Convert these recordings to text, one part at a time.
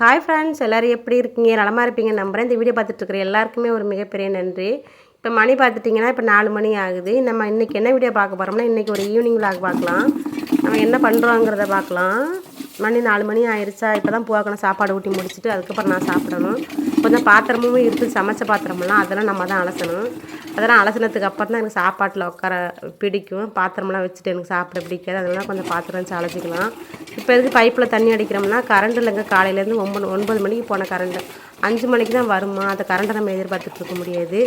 Hi friends எல்லோரும் எப்படி இருக்கீங்க? நலமாக இருப்பீங்க நம்புறேன். இந்த வீடியோ பார்த்துட்ருக்குற எல்லாருக்குமே ஒரு மிகப்பெரிய நன்றி. இப்போ மணி பார்த்துட்டிங்கன்னா இப்போ நாலு மணி ஆகுது. நம்ம இன்றைக்கி என்ன வீடியோ பார்க்க போகிறோம்னா இன்றைக்கி ஒரு ஈவினிங் விளாக் பார்க்கலாம். நம்ம என்ன பண்ணுறோங்கிறத பார்க்கலாம். மணி நாலு மணி ஆயிடுச்சா இப்போ தான் பூவாக்கணும் சாப்பாடு ஊட்டி முடிச்சுட்டு அதுக்கப்புறம் நான் சாப்பிடணும். கொஞ்சம் பாத்திரமும் இருக்குது சமைச்ச பாத்திரமெல்லாம். அதெல்லாம் நம்ம தான் அலசணும். அதெல்லாம் அலசினதுக்கு அப்புறம் தான் எனக்கு சாப்பாட்டில் உட்கார பிடிக்கும். பாத்திரமெல்லாம் வச்சுட்டு எனக்கு சாப்பிட பிடிக்காது. அதெல்லாம் கொஞ்சம் பாத்திரம் வச்சு அலசிக்கலாம். இப்போ எதுக்கு பைப்பில் தண்ணி அடிக்கிறோம்னா கரண்ட் இல்லைங்க காலையிலேருந்து ஒம்பது ஒன்பது மணிக்கு போன கரண்ட்டு அஞ்சு மணிக்கு தான் வருமா? அந்த கரண்ட்டை நம்ம எதிர்பார்த்துட்டு இருக்க முடியாது.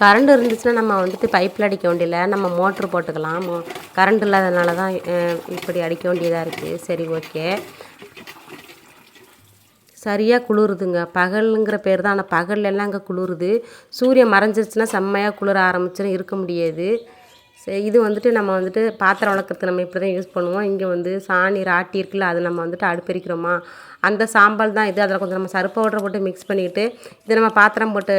கரண்ட் இருந்துச்சுன்னா நம்ம வந்துட்டு பைப்பில் அடிக்க வேண்டியதில்ல. நம்ம மோட்ரு போட்டுக்கலாம். மோ கரண்ட் இல்லாதனால தான் இப்படி அடிக்க வேண்டியதாக இருக்குது சரி ஓகே சரியாக குளிருதுங்க. பகலுங்கிற பேர் தான் ஆனால் பகல்ல எல்லாம் அங்கே குளிருது. சூரியன் மறைஞ்சிருச்சுன்னா செம்மையாக குளிர ஆரம்பிச்சிடும் இருக்க முடியாது. இது வந்துட்டு நம்ம வந்துட்டு பாத்திரம் வளர்க்குறதுக்கு நம்ம இப்படி தான் யூஸ் பண்ணுவோம். இங்கே வந்து சாணி ராட்டி இருக்குல்ல அது நம்ம வந்துட்டு அடுப்பெரிக்கிறோமா? அந்த சாம்பல் தான் இது. அதில் கொஞ்சம் நம்ம சருப்பு பவுடரை போட்டு மிக்ஸ் பண்ணிக்கிட்டு இது நம்ம பாத்திரம் போட்டு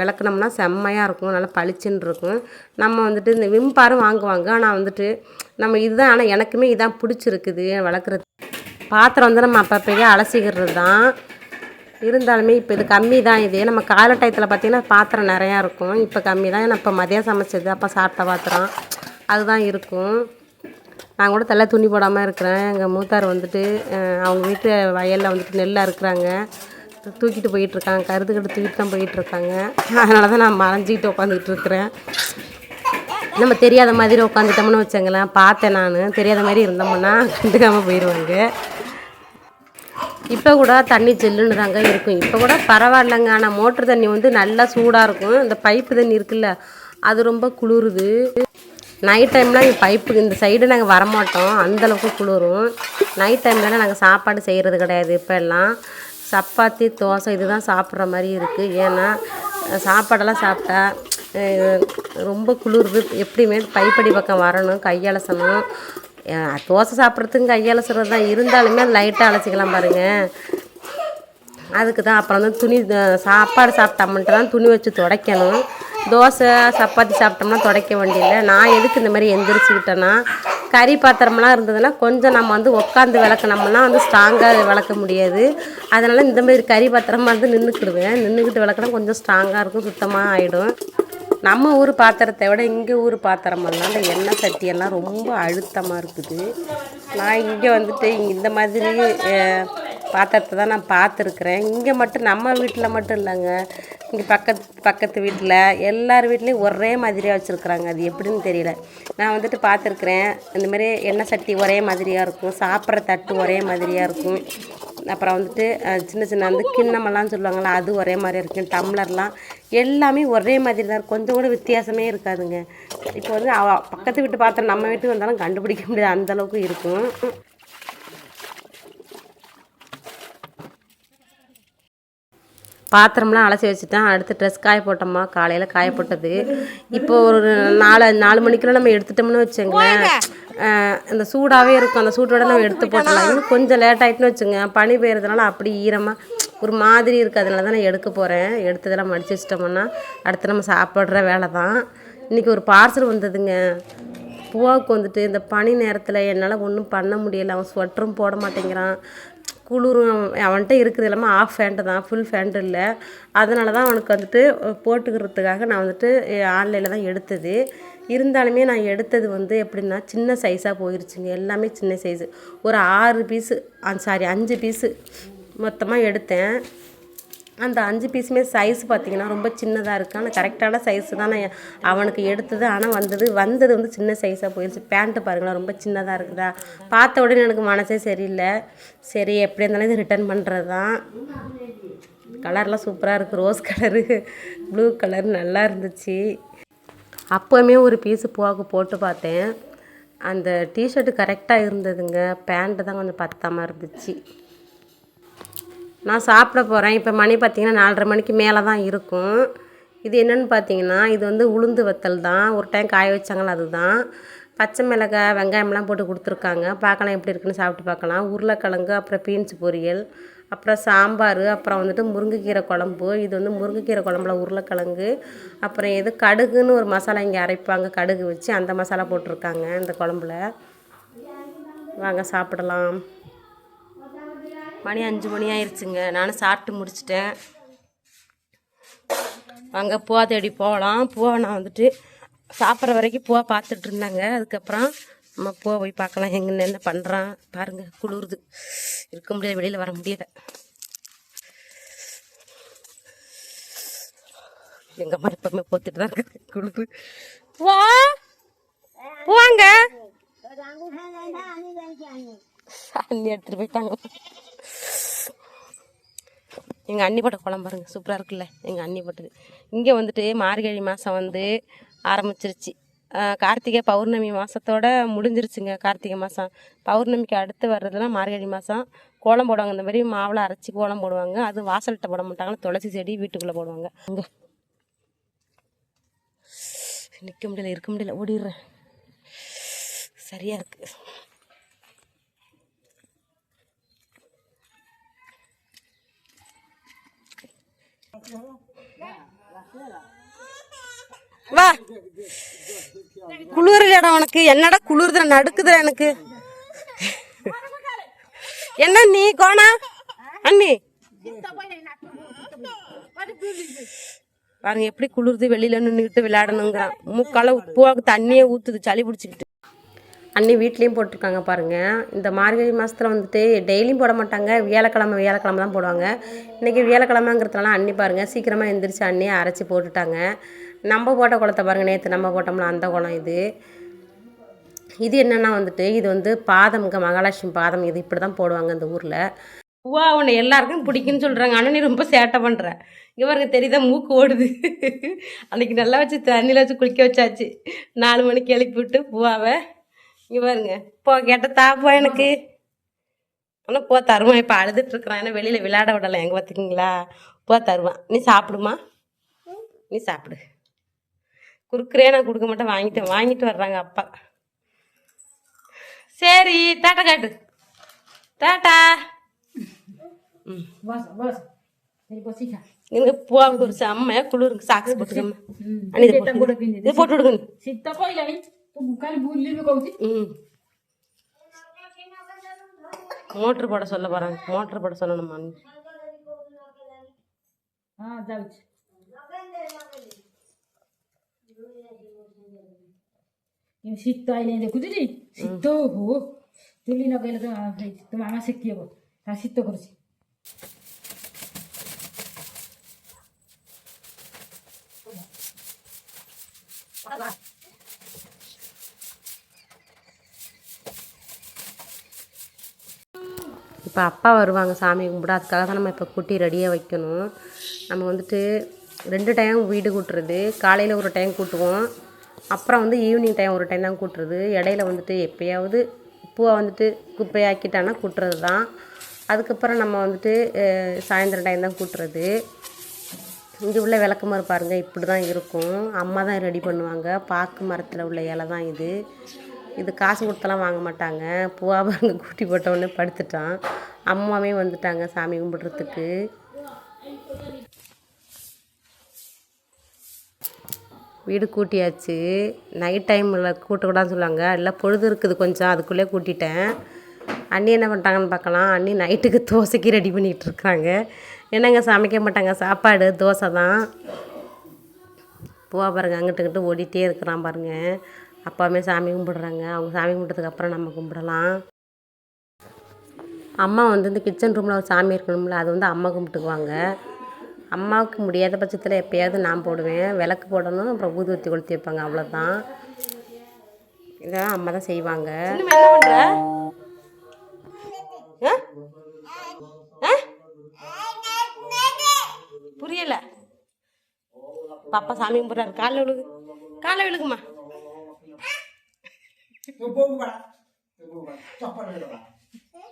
விளக்குனோம்னா செம்மையாக இருக்கும். நல்லா பளிச்சுன்னு இருக்கும். நம்ம வந்துட்டு இந்த விம்பாரும் வாங்குவாங்க. ஆனால் வந்துட்டு நம்ம இதுதான். ஆனால் எனக்குமே இதான் பிடிச்சிருக்குது வளர்க்குறது. பாத்திரம் வந்து நம்ம அப்பப்போயே அலசிக்கிறது தான் இருந்தாலுமே இப்போ இது கம்மி தான் இது நம்ம காலை டயத்தில் பார்த்திங்கன்னா பாத்திரம் நிறையா இருக்கும். இப்போ கம்மி தான் ஏன்னா இப்போ மதியம் சமைச்சது அப்போ சாப்பிட்ட பாத்திரம் அதுதான் இருக்கும். நான் கூட தலை துணி போடாமல் இருக்கிறேன். எங்கள் மூத்தார் வந்துட்டு அவங்க வீட்டு வயலில் வந்துட்டு நெல் இருக்கிறாங்க தூக்கிட்டு போயிட்டுருக்காங்க. கருதுக்கிட்டு தூக்கிட்டு தான் போயிட்டுருக்காங்க. அதனால தான் நான் மறைஞ்சிக்கிட்டு உட்காந்துக்கிட்டு இருக்கிறேன். நம்ம தெரியாத மாதிரி உட்காந்துட்டோம்னு வச்சுங்களேன் பார்த்தேன் நான். தெரியாத மாதிரி இருந்தோம்னா கண்டுக்காமல் போயிடுவாங்க இப்போ கூட தண்ணி ஜெல்லுன்னு தாங்க இருக்கும். இப்போ கூட பரவாயில்லைங்க. ஆனால் மோட்ரு தண்ணி வந்து நல்லா சூடாக இருக்கும். இந்த பைப்பு தண்ணி இருக்குல்ல அது ரொம்ப குளிருது. நைட் டைம்லாம் இங்கே பைப்பு இந்த சைடு நாங்கள் வரமாட்டோம். அந்தளவுக்கு குளிரும். நைட் டைம்லாம் நாங்கள் சாப்பாடு செய்கிறது கிடையாது இப்போ எல்லாம் சப்பாத்தி தோசை இதுதான் சாப்பிட்ற மாதிரி இருக்குது ஏன்னா சாப்பாடெல்லாம் சாப்பிட்டா ரொம்ப குளிர்து. எப்படியுமே பைப்படி பக்கம் வரணும் கையலசணும். தோசை சாப்பிட்றதுக்கு கையலசுறது தான் இருந்தாலுமே லைட்டாக அலசிக்கலாம் பாருங்கள் அதுக்கு தான் அப்புறம் வந்து துணி சாப்பாடு சாப்பாடு மட்டும் தான் துணி வச்சு துடைக்கணும். தோசை சப்பாத்தி சாப்பிட்டோம்னா துடைக்க வேண்டியதில்லை நான் எதுக்கு இந்த மாதிரி எந்திரிச்சுக்கிட்டேன்னா கறி பாத்திரமெல்லாம் இருந்ததுன்னா கொஞ்சம் நம்ம வந்து உட்காந்து விளக்கணும்னா வந்து ஸ்ட்ராங்காக விளக்க முடியாது. அதனால் இந்த மாதிரி கறி பாத்திரமாக வந்து நின்றுக்கிடுவேன் நின்றுக்கிட்டு விளக்குனா கொஞ்சம் ஸ்ட்ராங்காக இருக்கும் சுத்தமாக ஆகிடும் நம்ம ஊர் பாத்திரத்தை விட இங்கே ஊர் பாத்திரமெல்லாம் இந்த எண்ணெய் சட்டியெல்லாம் ரொம்ப அழுத்தமாக இருக்குது. நான் இங்கே வந்துட்டு இந்த மாதிரி பாத்திரத்தை தான் நான் பார்த்துருக்குறேன். இங்கே மட்டும் நம்ம வீட்டில் மட்டும் இல்லைங்க. இங்கே பக்கத்து பக்கத்து வீட்டில் எல்லார் வீட்லேயும் ஒரே மாதிரியாக வச்சுருக்குறாங்க. அது எப்படின்னு தெரியல. நான் வந்துட்டு பார்த்துருக்குறேன். இந்தமாரி எண்ணெய் சட்டி ஒரே மாதிரியாக இருக்கும். சாப்பிட்ற தட்டு ஒரே மாதிரியாக இருக்கும். அப்புறம் வந்துட்டு சின்ன சின்ன வந்து கிண்ணமெல்லாம் சொல்லுவாங்கள்ல அது ஒரே மாதிரி இருக்கும். டம்ளர்லாம் எல்லாமே ஒரே மாதிரி தான் இருக்கும். கொஞ்சம் கூட வித்தியாசமே இருக்காதுங்க. இப்போ வந்து அவ பக்கத்து வீட்டு பாத்திரம் நம்ம வீட்டுக்கு வந்தாலும் கண்டுபிடிக்க முடியாது. அந்த அளவுக்கு இருக்கும். பாத்திரம்லாம் அலசி வச்சுட்டேன். அடுத்து ட்ரெஸ் காய போட்டோம்மா. காலையில் காய போட்டது. இப்போ ஒரு நாலு நாலு மணிக்கெல்லாம் நம்ம எடுத்துட்டோம்னு வச்சுங்களேன் அஹ், இந்த சூடாகவே இருக்கும். அந்த சூட்டோட நம்ம எடுத்து போட்டலாம் இன்னும் கொஞ்சம் லேட் ஆகிட்டுன்னு வச்சுங்க பனி பெய்யறதுனால அப்படி ஈரமாக ஒரு மாதிரி இருக்குது அதனால தான் நான் எடுக்க போகிறேன் எடுத்ததெல்லாம் மடிச்சு வச்சிட்டோம்னா அடுத்து நம்ம சாப்பிட்ற வேலை தான். இன்றைக்கி ஒரு பார்சல் வந்ததுங்க. பூவாவுக்கு வந்துட்டு இந்த பனி நேரத்தில் என்னால் ஒன்றும் பண்ண முடியல. அவன் ஸ்வெட்டரும் போட மாட்டேங்கிறான். குளிரும் அவன் அவன்கிட்ட இருக்குது எல்லாமே ஆஃப் ஃபேண்ட்டு தான் ஃபுல் ஃபேண்ட் இல்லை. அதனால தான் அவனுக்கு வந்துட்டு போட்டுக்கிறதுக்காக நான் வந்துட்டு ஆன்லைனில் தான் எடுத்தது. இருந்தாலுமே நான் எடுத்தது வந்து எப்படின்னா சின்ன சைஸாக போயிருச்சுங்க. எல்லாமே சின்ன சைஸு ஒரு ஆறு பீஸு சாரி அஞ்சு பீஸு மொத்தமாக எடுத்தேன். அந்த அஞ்சு பீஸுமே சைஸ் பார்த்தீங்கன்னா ரொம்ப சின்னதாக இருக்குது ஆனால் கரெக்டான சைஸு தான் நான் அவனுக்கு எடுத்தது. ஆனால் வந்தது வந்தது வந்து சின்ன சைஸாக போயிடுச்சு பேண்ட்டு பாருங்களேன் ரொம்ப சின்னதாக இருக்குதா? பார்த்த உடனே எனக்கு மனசே சரியில்லை. சரி எப்படி இருந்தாலும் இது ரிட்டர்ன் பண்ணுறது தான் கலர்லாம் சூப்பராக இருக்குது ரோஸ் கலரு ப்ளூ கலர் நல்லா இருந்துச்சு. அப்போவுமே ஒரு பீஸு பூவாக்கு போட்டு பார்த்தேன். அந்த டிஷர்ட்டு கரெக்டாக இருந்ததுங்க. பேண்ட்டு தான் கொஞ்சம் பத்தாமல் இருந்துச்சு. நான் சாப்பிட போகிறேன் இப்போ மணி பார்த்திங்கன்னா நாலரை மணிக்கு மேலே தான் இருக்கும். இது என்னென்னு பார்த்தீங்கன்னா இது வந்து உளுந்து வத்தல் தான். ஒரு டைம் காய வச்சாங்களா அதுதான். பச்சை மிளகாய் வெங்காயம்லாம் போட்டு கொடுத்துருக்காங்க. பார்க்கலாம் எப்படி இருக்குன்னு சாப்பிட்டு பார்க்கலாம். உருளைக்கிழங்கு அப்புறம் பீன்ஸ் பொரியல் அப்புறம் சாம்பார் அப்புறம் வந்துட்டு முருங்கைக்கீரை குழம்பு. இது வந்து முருங்கைக்கீரை குழம்புல உருளைக்கிழங்கு அப்புறம் எது கடுகுன்னு ஒரு மசாலா இங்கே அரைப்பாங்க. கடுகு வச்சு அந்த மசாலா போட்டிருக்காங்க இந்த குழம்புல. வாங்க சாப்பிடலாம். மணி அஞ்சு மணி ஆயிடுச்சுங்க நானும் சாப்பிட்டு முடிச்சிட்டேன். அங்கே பூவா தேடி போகலாம். பூவை நான் வந்துட்டு சாப்பிட்ற வரைக்கும் பூவா பார்த்துட்டு இருந்தாங்க. அதுக்கப்புறம் நம்ம பூவை போய் பார்க்கலாம். எங்கே என்ன பண்ணுறான் பாருங்க குளிருது. இருக்க முடியாது வெளியில் வர முடியல. எங்க அம்மா எப்பவுமே போத்துட்டு தான் இருக்கு குளிரு வா வாங்க அண்ணி எடுத்துட்டு போயிட்டாங்க. எங்கள் அண்ணி போட்ட குளம் பாருங்க சூப்பராக இருக்குல்ல. எங்கள் அண்ணி போட்டது. இங்கே வந்துட்டு மார்கழி மாதம் வந்து ஆரம்பிச்சிருச்சு. கார்த்திகை பௌர்ணமி மாதத்தோட முடிஞ்சிருச்சுங்க கார்த்திகை மாதம் பௌர்ணமிக்கு அடுத்து வர்றதுலாம் மார்கழி மாதம் கோலம் போடுவாங்க இந்த மாதிரி மாவில் அரைச்சி கோலம் போடுவாங்க. அது வாசல்கிட்ட போட மாட்டாங்க துளசி செடி வீட்டுக்குள்ளே போடுவாங்க. அங்கே நிற்க முடியல இருக்க முடியல ஓடிடுறேன். சரியாக இருக்குது வா. குளிர்லடா உனக்கு. என்னடா குளிர் நடுக்குதுடா எனக்கு. என்ன நீ கோணா? அண்ணி. பாருங்க எப்படி குளிர்து வெளியில நின்றுக்கிட்டு விளையாடணுங்கிறான். மூக்கால உப்புவாக்கு தண்ணியே ஊத்துது சளி பிடிச்சிக்கிட்டு. அண்ணி வீட்லேயும் போட்டிருக்காங்க பாருங்கள் இந்த மார்கழி மாதத்தில் வந்துட்டு டெய்லியும் போட மாட்டாங்க. வியாழக்கிழமை வியாழக்கிழமை தான் போடுவாங்க. இன்றைக்கி வியாழக்கிழமைங்கிறதுனால அண்ணி பாருங்க சீக்கிரமாக எந்திரிச்சு அண்ணி அரைச்சி போட்டுட்டாங்க. நம்ம போட்ட குளத்தை பாருங்க நேற்று நம்ம போட்டோம்னா அந்த குளம் இது. இது என்னென்னா வந்துட்டு இது வந்து பாதம்ங்க மகாலட்சுமி பாதம். இது இப்படி தான் போடுவாங்க இந்த ஊரில். பூவா உன்னை எல்லாருக்கும் பிடிக்குன்னு சொல்கிறாங்க ஆனால் நீ ரொம்ப சேட்டை பண்ணுற இவருக்கு தெரியுதா மூக்கு ஓடுது. அன்றைக்கி நல்லா வச்சு தண்ணியில் வச்சு குளிக்க வச்சாச்சு. நாலு மணிக்கு எழுப்பி விட்டு பூவாவை இங்கே பாருங்க. போ கேட்ட தாப்போ எனக்கு. ஆனால் போ தருவான் இப்போ அழுதுட்டுருக்குறான் ஏன்னா வெளியில் விளாட விடலை. எங்கே பார்த்துக்கிங்களா போ தருவான் நீ சாப்பிடுமா? நீ சாப்பிடு. குறுக்குறே நான் கொடுக்க மாட்டேன். வாங்கிட்டு வாங்கிட்டு வர்றாங்க அப்பா. சரி டாட்டா காட்டு. டாட்டா. ம். எனக்கு பூவா குறிச்சு அம்மையா குளிருக்கு. சாக்ஸ் போட்டுக்கம்மா போட்டு விடுங்க சித்தப்போ இல்லை மோட்டர் போட சொல்ல போறாங்க மோட்டர் போட சொல்லணுமா শীত তো আইলে দেখুছি শীত তো হো চুলি নগাইলে তো তোমার আমার শিখতে হবো তা শীত তো করছি Bye-bye. இப்போ அப்பா வருவாங்க சாமி கும்பிட. அதுக்காக தான் நம்ம இப்போ குட்டி ரெடியாக வைக்கணும். நம்ம வந்துட்டு ரெண்டு டைம் வீடு கூட்டுறது. காலையில் ஒரு டைம் கூட்டுவோம். அப்புறம் வந்து ஈவினிங் டைம் ஒரு டைம் தான் கூட்டுறது. இடையில வந்துட்டு எப்போயாவது பூவை வந்துட்டு குப்பையாக்கிட்டானா கூட்டுறது தான். அதுக்கப்புறம் நம்ம வந்துட்டு சாயந்தரம் டைம் தான் கூட்டுறது. இங்கே உள்ள விளக்கு மரம் இப்படி தான் இருக்கும். அம்மா தான் ரெடி பண்ணுவாங்க. பாக்கு மரத்தில் உள்ள இலை தான் இது. இது காசு கொடுத்தெல்லாம் வாங்க மாட்டாங்க. பூவா பாருங்க கூட்டி போட்ட படுத்துட்டான். அம்மாவே வந்துட்டாங்க சாமி கும்பிட்றதுக்கு. வீடு கூட்டியாச்சு. நைட் டைமில் கூட்டக்கூடாதுன்னு சொல்லுவாங்க. இல்லை பொழுது இருக்குது கொஞ்சம் அதுக்குள்ளே கூட்டிட்டேன். அண்ணி என்ன பண்ணிட்டாங்கன்னு பார்க்கலாம். அண்ணி நைட்டுக்கு தோசைக்கு ரெடி பண்ணிகிட்டு இருக்காங்க. என்னங்க சமைக்க மாட்டாங்க. சாப்பாடு தோசை தான். பூவா பாருங்க அங்கிட்டு இங்கிட்டு ஓடிட்டே இருக்கிறான் பாருங்கள் அப்பாவுமே சாமி கும்பிடுறாங்க. அவங்க சாமி கும்பிட்டதுக்கப்புறம் நம்ம கும்பிடலாம். அம்மா வந்து இந்த கிச்சன் ரூமில் ஒரு சாமி இருக்கணும்ல அது வந்து அம்மா கும்பிட்டுக்குவாங்க. அம்மாவுக்கு முடியாத பட்சத்தில் எப்பயாவது நான் போடுவேன். விளக்கு போடணும் அப்புறம் ஊதுவத்தி கொளுத்தி வைப்பாங்க அவ்வளோதான் இதெல்லாம் அம்மா தான் செய்வாங்க. புரியலை. பாப்பா சாமி கும்பிட்றாரு காலைல விழுகு. காலைல விழுகுமா? Ba?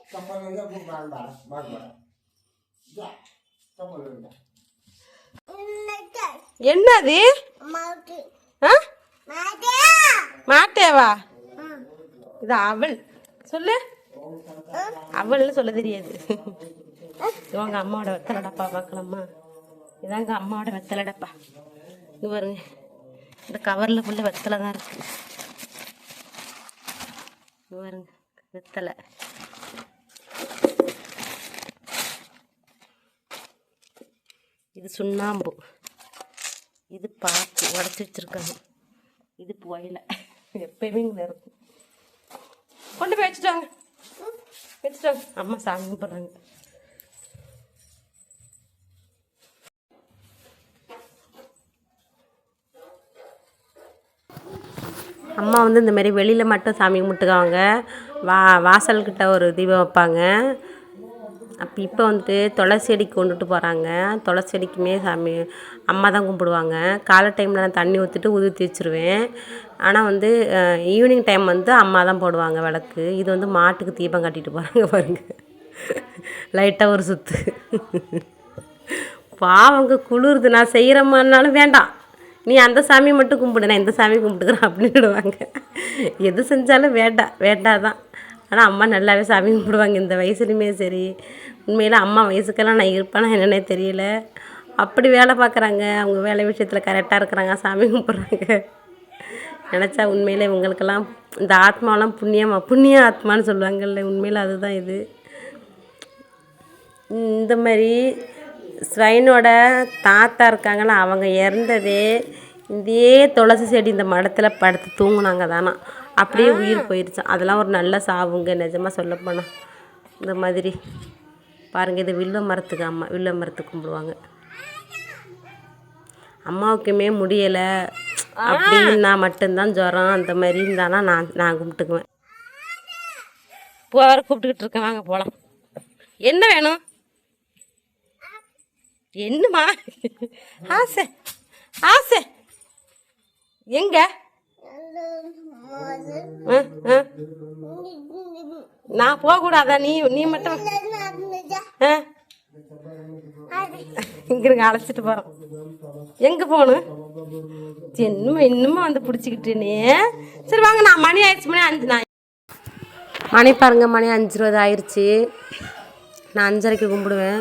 Cepat dulu bu ba ba ba ba. Ya. Cepat dulu ba. என்னது? ஆ? மாட்டேவா? இது அவள். சொல்லு. அவள்னு சொல்ல தெரியாது. இவங்க அம்மாவோட வெத்தலை டப்பா பார்க்கலாமா? இதாங்க அம்மாவோட வெத்தலை டப்பா. இங்க பாருங்க. இந்த கவரில் ஃபுல்லாக வெத்தலை தான் இருக்கு. இங்க பாருங்க வெத்தலை. இது சுண்ணாம்பு. இது பார்த்து உடச்சி வச்சுருக்காங்க. இது புயலை எப்பயுமே இங்கே இருக்கும். கொண்டு போய் வச்சுட்டாங்க வச்சுட்டாங்க அம்மா சாமி கும்பிட்றாங்க. அம்மா வந்து இந்த மாதிரி வெளியில் மட்டும் சாமி கும்பிட்டுக்குவாங்க. வா வாசல்கிட்ட ஒரு தீபம் வைப்பாங்க. அப்போ இப்போ வந்துட்டு துளசி செடிக்கு கொண்டுட்டு போகிறாங்க துளசி செடிக்குமே சாமி அம்மா தான் கும்பிடுவாங்க. காலை டைமில் நான் தண்ணி ஊற்றிட்டு உதிர்த்தி வச்சுருவேன். ஆனால் வந்து ஈவினிங் டைம் வந்து அம்மா தான் போடுவாங்க விளக்கு. இது வந்து மாட்டுக்கு தீபம் கட்டிட்டு போகிறாங்க பாருங்கள் லைட்டாக ஒரு சுற்று பாவங்க குளிருது. நான் செய்கிறம்மானாலும் வேண்டாம். நீ அந்த சாமி மட்டும் கும்பிடு நான் இந்த சாமி கும்பிட்டுக்கிறேன் அப்படின்னுடுவாங்க. எது செஞ்சாலும் வேண்டாம் தான் ஆனால் அம்மா நல்லாவே சாமி கும்பிடுவாங்க. இந்த வயசுலையுமே சரி உண்மையில் அம்மா வயசுக்கெல்லாம் நான் இருப்பேனா என்னன்னே தெரியல. அப்படி வேலை பார்க்குறாங்க. அவங்க வேலை விஷயத்தில் கரெக்டாக இருக்கிறாங்க சாமி கும்பிட்றாங்க. நினச்சா உண்மையில் இவங்களுக்கெல்லாம் இந்த ஆத்மாலாம் புண்ணியமா புண்ணிய ஆத்மான்னு சொல்லுவாங்கல்ல உண்மையில் அதுதான் இது. இந்த மாதிரி ஸ்வைனோட தாத்தா இருக்காங்களா அவங்க இறந்ததே இதே துளசி செடி இந்த மடத்தில் படுத்து தூங்குனாங்க தானா. அப்படியே உயிர் போயிடுச்சான் அதெல்லாம் ஒரு நல்ல சாவுங்க நிஜமாக சொல்லப்போனால் இந்த மாதிரி. பாருங்கள் இது வில்வ மரத்துக்கு அம்மா வில்வ மரத்துக்கு கும்பிடுவாங்க. அம்மாவுக்குமே முடியலை. அப்படின்னா மட்டும்தான் ஜுரம் அந்த மாதிரி இருந்தானா நான் நான் கும்பிட்டுக்குவேன். போகிற கூப்பிட்டுக்கிட்டு இருக்கேன். வாங்க போகலாம் என்ன வேணும்? என்னம்மா? ஆசை. ஆசை. எங்க? ஆ, ஆ. நான் போகக்கூடாதா? நீ நீ மட்டும் ஆ? இங்க அழைச்சிட்டு போறோம். எங்க போகணும்? இன்னும் இன்னுமா வந்து பிடிச்சிக்கிட்டு நீ சரி வாங்க நான் மணி ஆயிடுச்சு மணி அஞ்சு நான் மணி பாருங்க மணி அஞ்சு இருபது ஆயிடுச்சு நான் அஞ்சரைக்கு கும்பிடுவேன்.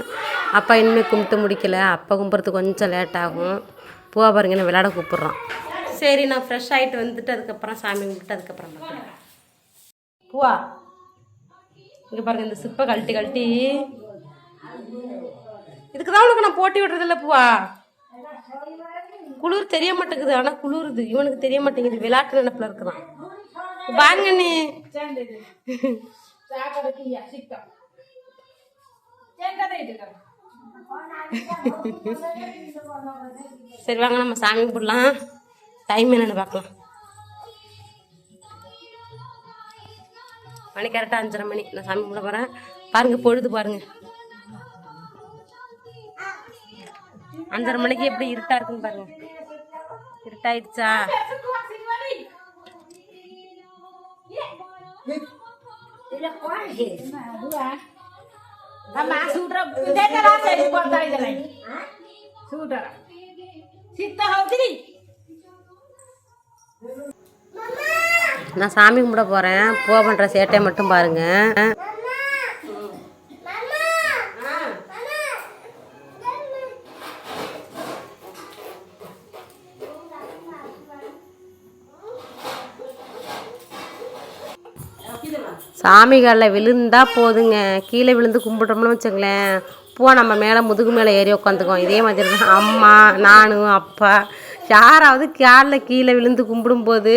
அப்பா இனிமேல் கும்பிட்டு முடிக்கல. அப்பா கும்பிட்றதுக்கு கொஞ்சம் லேட் ஆகும். பூவா பாருங்க விளையாட கூப்பிட்றான். சரி நான் ஃப்ரெஷ் ஆகிட்டு வந்துட்டு அதுக்கப்புறம் சாமி கும்பிட்டு அதுக்கப்புறம் பூவா இங்கே பாருங்க இந்த சிப்பை கழட்டி கழட்டி. இதுக்கு தான் உனக்கு நான் போட்டி விடுறதில்ல பூவா. குளிர் தெரிய மாட்டேங்குது ஆனால் குளிருது. இவனுக்கு தெரிய மாட்டேங்குது விளையாட்டு நினப்பில் இருக்கிறான் பாருங்க நீ சரி வாங்க நம்ம சாமி கும்பிடலாம் டைம் என்னென்னு பார்க்கலாம் மணி கரெக்டாக அஞ்சரை மணி நான் சாமி கும்பிட போகிறேன் பாருங்கள் பொழுது பாருங்கள் அஞ்சரை மணிக்கு எப்படி இருட்டாக இருக்குன்னு பாருங்கள் இருட்டாயிடுச்சா நான் சாமி கும்பிட போகிறேன் பூ பண்ணுற சேட்டை மட்டும் சாமி காலில் விழுந்தா போதுங்க. கீழே விழுந்து கும்பிட்றோம்னு வச்சுங்களேன் போ நம்ம மேலே முதுகு மேலே ஏறி உட்காந்துக்குவோம் இதே மாதிரி தான். அம்மா நானும் அப்பா. யாராவது காலில் கீழே விழுந்து கும்பிடும்போது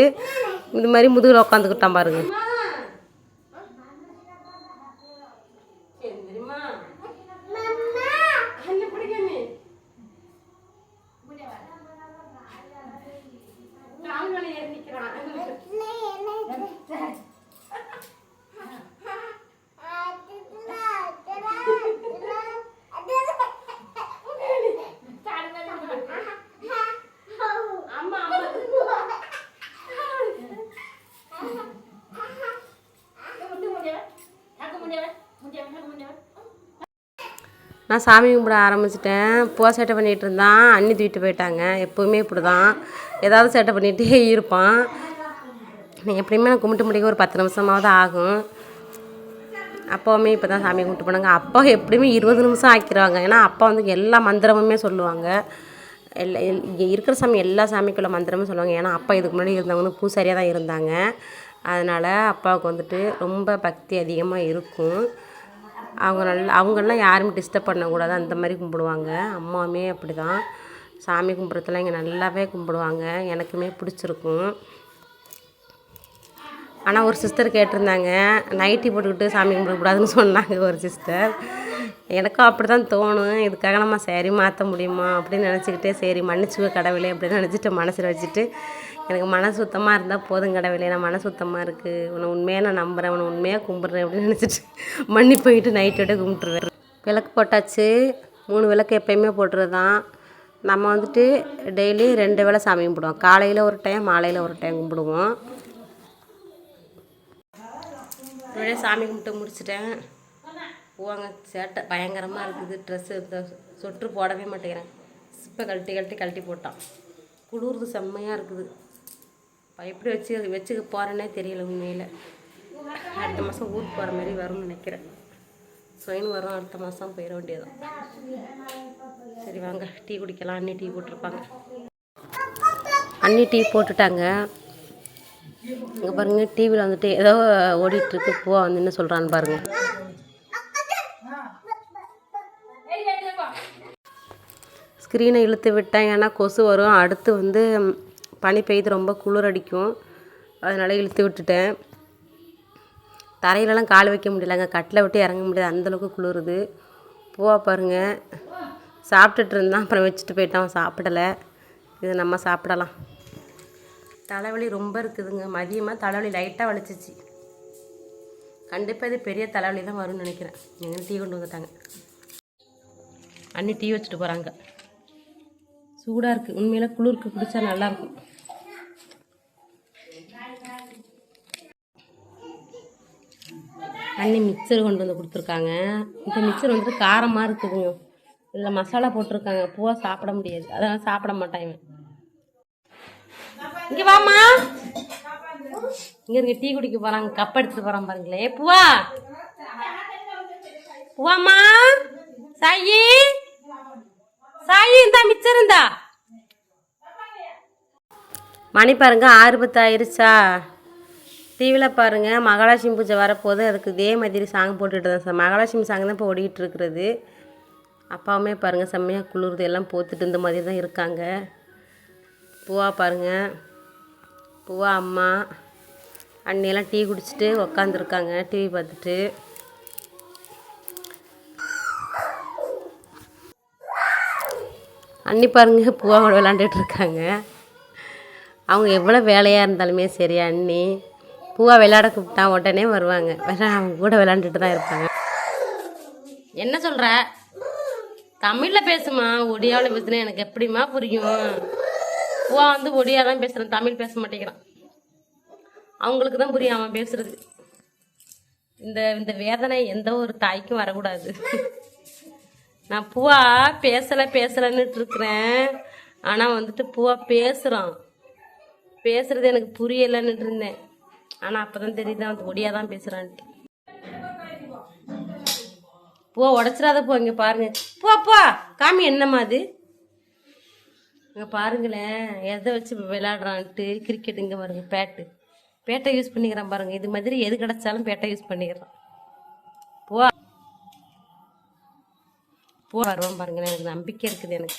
இது மாதிரி முதுகில் உட்காந்துக்கிட்டான் பாருங்க. நான் சாமி கும்பிட ஆரம்பிச்சிட்டேன். பூவா சேட்டை பண்ணிகிட்டு இருந்தான். அண்ணி தூக்கிட்டு போயிட்டாங்க. எப்போவுமே இப்படி தான் ஏதாவது சேட்டை பண்ணிகிட்டே இருப்பான். நீ எப்படியுமே நான் கும்பிட்டு முடிக்க ஒரு பத்து நிமிஷமாவது ஆகும். அப்பாவுமே இப்போ தான் சாமி கும்பிட்டு போனாங்க. அப்பா எப்படியுமே இருபது நிமிஷம் ஆக்கிடுவாங்க. ஏன்னா அப்பா வந்து எல்லா மந்திரமுமே சொல்லுவாங்க. எல்லா இங்கே இருக்கிற சாமி எல்லா சாமிக்குள்ள மந்திரமும் சொல்லுவாங்க. ஏன்னா அப்பா இதுக்கு முன்னாடி இருந்தவங்க பூசாரியாக தான் இருந்தாங்க. அதனால் அப்பாவுக்கு வந்துட்டு ரொம்ப பக்தி அதிகமாக இருக்கும். அவங்க நல்லா அவங்கெல்லாம் யாரும் டிஸ்டர்ப் பண்ணக்கூடாது. அந்த மாதிரி கும்பிடுவாங்க. அம்மாவுமே அப்படி தான் சாமி கும்பிட்றதுலாம் இங்கே நல்லாவே கும்பிடுவாங்க. எனக்குமே பிடிச்சிருக்கும். ஆனால் ஒரு சிஸ்டர் கேட்டிருந்தாங்க. நைட்டி போட்டுக்கிட்டு சாமி கும்பிடக்கூடாதுன்னு சொன்னாங்க ஒரு சிஸ்டர் எனக்கும் அப்படி தான் தோணும். இதுக்காக நம்ம சரி மாற்ற முடியுமா? அப்படின்னு நினச்சிக்கிட்டே சரி மன்னிச்சுக்க கடவுளே அப்படின்னு நினச்சிட்டு மனசில் வச்சுட்டு எனக்கு மன சுத்தமாக இருந்தால் போதும் கடவுளே நான் மன சுத்தமாக இருக்குது உன்னை உண்மையாக நான் நம்புகிறேன் உன்னை உண்மையாக கும்பிட்றேன் அப்படின்னு நினச்சிட்டு மன்னி போயிட்டு நைட்டோட கும்பிட்டுருவேன். விளக்கு போட்டாச்சு. மூணு விளக்கு எப்பயுமே போட்டுறது தான் நம்ம வந்துட்டு டெய்லி ரெண்டு வேளை சாமி கும்பிடுவோம். காலையில் ஒரு டைம் மாலையில் ஒரு டைம் கும்பிடுவோம். அப்படியே சாமி கும்பிட்டு முடிச்சிட்டேன். போவாங்க சேட்டை பயங்கரமாக இருக்குது. ட்ரெஸ்ஸு இந்த சொட்டு போடவே மாட்டேங்கிறேன் சிப்பை கழட்டி கழட்டி கழட்டி போட்டான். குளிர்து செம்மையாக இருக்குது. எப்படி வச்சு வச்சுக்க போகிறேன்னே தெரியல உண்மையில். அடுத்த மாதம் ஊருக்கு போகிற மாதிரி வரும்னு நினைக்கிறேன். சொயின் வரும் அடுத்த மாதம் போயிட வேண்டியதான் சரி வாங்க. டீ குடிக்கலாம். அண்ணி டீ போட்டிருப்பாங்க. அண்ணி டீ போட்டுட்டாங்க. இங்கே பாருங்கள் டிவியில் வந்துட்டு ஏதோ ஓடிட்டுருக்கு பூவா வந்து என்ன சொல்கிறான்னு பாருங்கள் ஸ்க்ரீனை இழுத்து விட்டேன் ஏன்னா கொசு வரும். அடுத்து வந்து பனி பெய்து ரொம்ப குளிர் அடிக்கும். அதனால் இழுத்து விட்டுட்டேன். தரையிலலாம் கால் வைக்க முடியலங்க. கட்டில் விட்டு இறங்க முடியாது. அந்தளவுக்கு குளிருது. பூவா பாருங்க. சாப்பிட்டுட்டு இருந்தான். அப்புறம் வச்சுட்டு போயிட்டான். சாப்பிடலை. இது நம்ம சாப்பிடலாம். தலைவலி ரொம்ப இருக்குதுங்க. மதியமாக தலைவலி லைட்டாக வலிச்சிச்சு. கண்டிப்பாக இது பெரிய தலைவலி தான் வரும்னு நினைக்கிறேன். எங்கே டீ கொண்டு வந்துட்டாங்க. அண்ணி டீ வச்சுட்டு போகிறாங்க சூடாக இருக்குது உண்மையில குளிருக்கு. குடித்தா நல்லாயிருக்கும் அண்ணி மிக்சர் கொண்டு வந்து கொடுத்துருக்காங்க. இந்த மிக்சர் வந்துட்டு காரமாக இருக்குதுங்க இதில் மசாலா போட்டிருக்காங்க. பூவா சாப்பிட முடியாது. அதெல்லாம் சாப்பிட மாட்டான் இவன். இங்கே வாமா இங்கே இருக்க. டீ குடிக்க போகிறாங்க கப் எடுத்துட்டு போகிறான் பாருங்களே. பூவா. பூவாமா சாயி. சாயி இந்தா மிச்சம் இருந்தா. மணி பாருங்க ஆறு பத்து ஆயிருச்சா டிவியில் பாருங்கள் மகாலட்சுமி பூஜை வரப்போது அதுக்கு இதே மாதிரி சாங் போட்டுட்டு தான் சார். மகாலட்சுமி சாங் தான் இப்போ ஓடிட்டு இருக்கிறது. அப்பாவுமே பாருங்கள் செம்மையாக குளிர்து. எல்லாம் போத்துட்டு இந்த மாதிரி தான் இருக்காங்க. பூவா பாருங்கள் பூவா அம்மா. அண்ணியெல்லாம் டீ குடிச்சிட்டு உக்காந்துருக்காங்க டிவி பார்த்துட்டு. அண்ணி பாருங்க பூவாவோட விளாண்டுட்டு இருக்காங்க அவங்க எவ்வளோ வேலையாக இருந்தாலுமே சரி அண்ணி. பூவா விளையாட கூப்பிட்டா உடனே வருவாங்க. வேற அவங்க கூட விளாண்டுட்டு தான் இருப்பாங்க. என்ன சொல்கிற தமிழில் பேசுமா? ஒடியாவில் பேசுனா எனக்கு எப்படிம்மா புரியும்? பூவா வந்து ஒடியா தான் பேசுகிறேன் தமிழ் பேச மாட்டேங்கிறான். அவங்களுக்கு தான் புரியும் அவன் பேசுறது. இந்த இந்த வேதனை எந்த ஒரு தாய்க்கும் வரக்கூடாது. நான் பூவா பேசலை பேசலைன்னுட்டு இருக்கிறேன் ஆனால் வந்துட்டு பூவா பேசுகிறான் பேசுறது எனக்கு புரியலைன்னுட்டு இருந்தேன். ஆனால் அப்போ தான் தெரியுது வந்து ஒடியாக தான் பேசுகிறான்ட்டு பூவா உடச்சிடாத போ இங்கே பாருங்க. பூவா போ காமி என்னம்மா அது? இங்கே பாருங்களேன் எதை வச்சு விளையாடுறான்ட்டு கிரிக்கெட் இங்கே பாருங்க பேட்டு பேட்டை யூஸ் பண்ணிக்கிறான் பாருங்கள் இது மாதிரி எது கிடச்சாலும் பேட்டை யூஸ் பண்ணிக்கிறான் போ பூ வருவான் பாருங்களேன். எனக்கு நம்பிக்கை இருக்குது எனக்கு.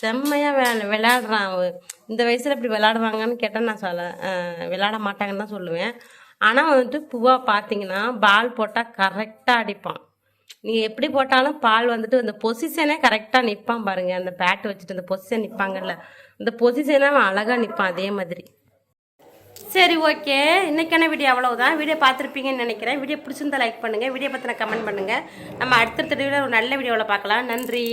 செம்மையாக விளா விளையாடுறான் அவன். இந்த வயசில் இப்படி விளையாடுவாங்கன்னு கேட்டால் நான் சொல்ல விளையாட மாட்டாங்கன்னு தான் சொல்லுவேன். ஆனால் வந்துட்டு பூவா பார்த்தீங்கன்னா பால் போட்டால் கரெக்டாக அடிப்பான். நீங்கள் எப்படி போட்டாலும் பால் வந்துட்டு அந்த பொசிஷனே கரெக்டாக நிற்பான் பாருங்க. அந்த பேட் வச்சுட்டு அந்த பொசிஷன் நிற்பாங்கல்ல அந்த பொசிஷனே அவன் அழகாக நிற்பான் அதே மாதிரி. சரி ஓகே. இன்றைக்கான வீடியோ அவ்வளோதான் வீடியோ பார்த்துருப்பீங்கன்னு நினைக்கிறேன். வீடியோ பிடிச்சிருந்தா லைக் பண்ணுங்கள் வீடியோ பற்றின கமெண்ட் பண்ணுங்கள் நம்ம அடுத்தடுத்த வீடியோவில் ஒரு நல்ல வீடியோவில் பார்க்கலாம். நன்றி.